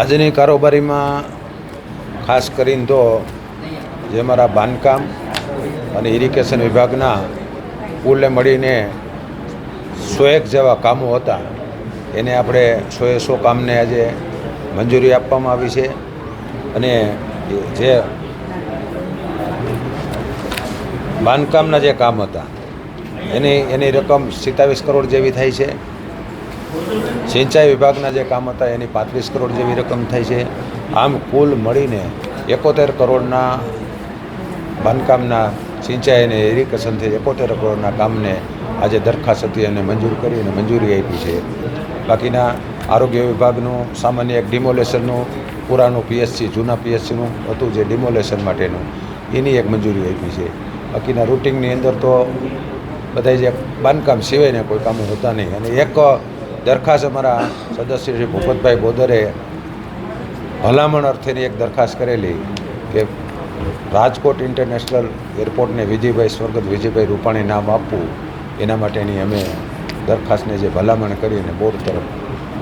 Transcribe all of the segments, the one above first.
આજની કારોબારીમાં ખાસ કરીને તો જે મારા બાંધકામ અને ઇરિગેશન વિભાગના કુલે મળીને સોએક જેવા કામો હતા. એને આપણે સોએ સો કામને આજે મંજૂરી આપવામાં આવી છે. અને જે બાંધકામના જે કામ હતા, એની એની રકમ સિત્તાવીસ કરોડ જેવી થાય છે. સિંચાઈ વિભાગના જે કામ હતા, એની પાંત્રીસ કરોડ જેવી રકમ થઈ છે. આમ કુલ મળીને એકોતેર કરોડના બાંધકામના સિંચાઈ અને ઇરિગેશનથી એકોતેર કરોડના કામને આજે દરખાસ્ત હતી અને મંજૂર કરી અને મંજૂરી આપી છે. બાકીના આરોગ્ય વિભાગનું, સામાન્ય એક ડિમોલેશનનું પુરાનું પીએચસી જૂના પીએચસીનું હતું જે ડિમોલેશન માટેનું. એની એક મંજૂરી આપી છે. બાકીના રૂટિંગની અંદર તો બધા જે બાંધકામ સિવાયને કોઈ કામો હોતા નહીં. અને એક દરખાસ્ત અમારા સદસ્ય શ્રી ભૂપતભાઈ બોદરે ભલામણ અર્થેની એક દરખાસ્ત કરેલી કે રાજકોટ ઇન્ટરનેશનલ એરપોર્ટને વિજયભાઈ સ્વર્ગત વિજયભાઈ રૂપાણી નામ આપવું, એના માટેની અમે દરખાસ્તને જે ભલામણ કરીને બોર્ડ તરફ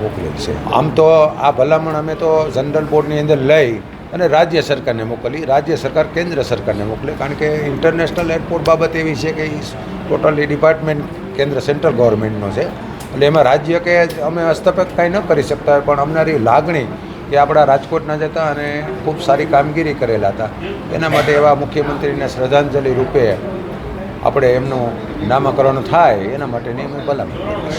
મોકલેલ છે. આમ તો આ ભલામણ અમે તો જનરલ બોર્ડની અંદર લઈ અને રાજ્ય સરકારને મોકલી, રાજ્ય સરકાર કેન્દ્ર સરકારને મોકલે, કારણ કે ઇન્ટરનેશનલ એરપોર્ટ બાબત એવી છે કે એ ટોટલી ડિપાર્ટમેન્ટ કેન્દ્ર, સેન્ટ્રલ ગવર્મેન્ટનો છે. એટલે એમાં રાજ્ય કે અમે હસ્તપેક કાંઈ ન કરી શકતા હોય પણ અમનારી લાગણી કે આપણા રાજકોટના જ હતા અને ખૂબ સારી કામગીરી કરેલા હતા. એના માટે એવા મુખ્યમંત્રીને શ્રદ્ધાંજલિ રૂપે આપણે એમનું નામકરણ થાય, એના માટેની અમે ભલામણ